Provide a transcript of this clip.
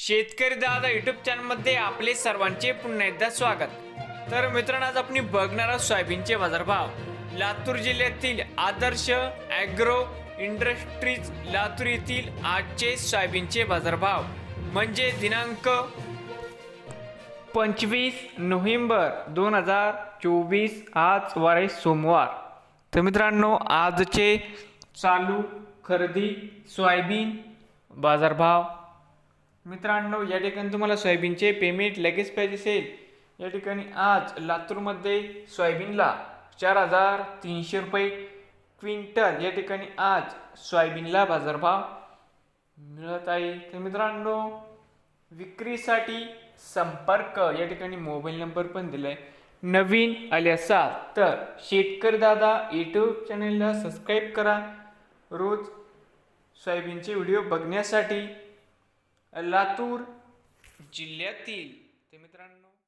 शेतकरी दादा युट्यूब चॅनलमध्ये आपले सर्वांचे पुन्हा एकदा स्वागत. तर मित्रांनो आज आपण बघणार आहोत सोयाबीनचे बाजारभाव. लातूर जिल्ह्यातील आदर्श ॲग्रो इंडस्ट्रीज लातूर येथील आजचे सोयाबीनचे बाजारभाव. म्हणजे दिनांक पंचवीस नोव्हेंबर दोन हजार चोवीस आज वारे सोमवार. तर मित्रांनो आजचे चालू खरेदी सोयाबीन बाजारभाव मित्रांनो या ठिकाणी तुम्हाला सोयाबीनचे पेमेंट लगेच पाहिजे असेल. या ठिकाणी आज लातूरमध्ये सोयाबीनला चार हजार तीनशे रुपये क्विंटल या ठिकाणी आज सोयाबीनला बाजारभाव मिळत आहे. तर मित्रांनो विक्रीसाठी संपर्क या ठिकाणी मोबाईल नंबर पण दिला आहे नवीन आले असाल तर शेतकरी दादा यूट्यूब चॅनलला सबस्क्राईब करा. रोज सोयाबीनचे व्हिडिओ बघण्यासाठी लातूर जिल्ह्यातील. ते मित्रांनो